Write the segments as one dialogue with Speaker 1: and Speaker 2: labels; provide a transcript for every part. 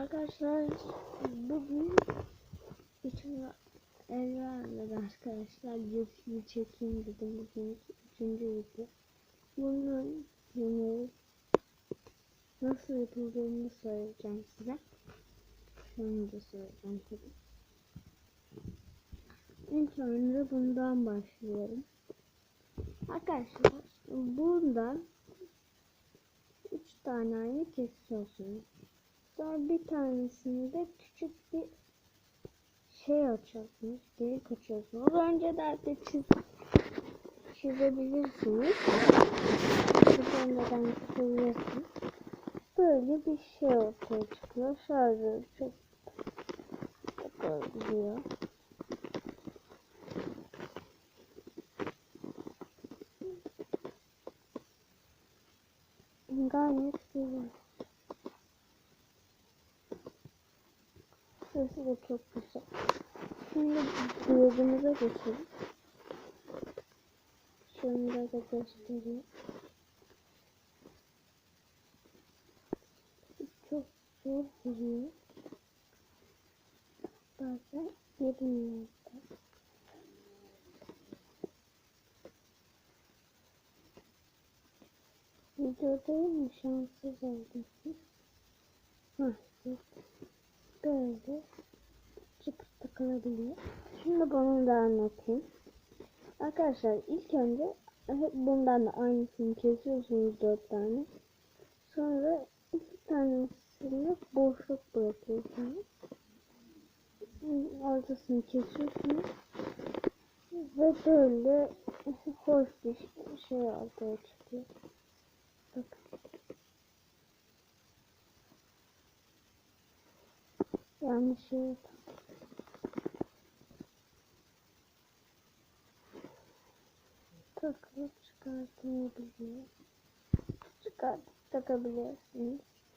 Speaker 1: Arkadaşlar bugün el vermedi arkadaşlar. Videosunu çekeyim dedim bugün üçüncü video. Bunun yemeği nasıl yapıldığını söyleyeceğim size. Şunu da söyleyeceğim tabii. İlk önce bundan başlıyorum. Arkadaşlar bundan 3 tane kesiyorsunuz. Sonra bir tanesinde küçük bir şey açıyorsunuz. Delik açıyorsunuz. Önce de çiz, çizebilirsiniz. Neden çizebilirsiniz. Böyle bir şey ortaya çıkıyor. Şarjı çok yapabiliyor. Gayet güzel. Şurası da çok güzel. Şimdi diyagımıza geçelim. Şunları da göstereyim. Çok zor duruyor. Bazen yerine Videodayım şanssız oldum. Hah, böyle çıpırt takılabiliyor. Şimdi bunu da anlatayım. Arkadaşlar ilk önce hep bundan da aynısını kesiyorsunuz dört tane. Sonra iki tanesini boşluk bırakıyorsunuz. Ortasını kesiyorsunuz. Ve böyle hoş bir şey ortaya çıkıyor. mi się Tak, no czekaj, to nie będzie. Czekaj, taka będzie.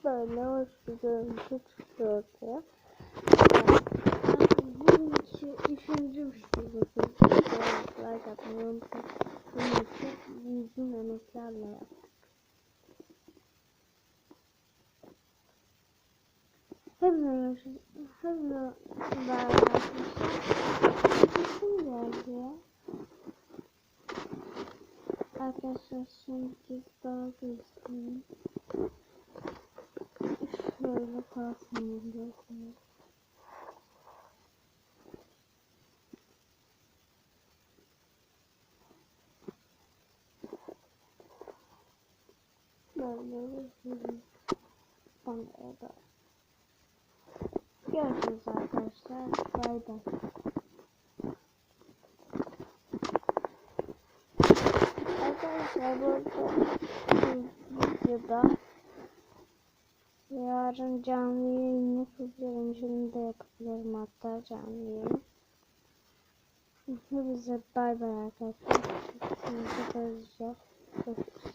Speaker 1: No, miałeś zrobić sytuację. I się dziwszy, bo to jest taka piątka. To nie jest inna noclana. Pewnie już hepsine beraber Kim geldi? Arkadaşlar kez daha göstereyim. Şöyle kalsın biliyorsunuz. Böyle bir Bana da. Görüşürüz arkadaşlar. Bay bay. Arkadaşlar burada videoda yarın canlı yayın yapabilirim. Şimdi de yapabilirim hatta canlı yayın. Hepinize bay bay arkadaşlar. Hepinize görüşürüz.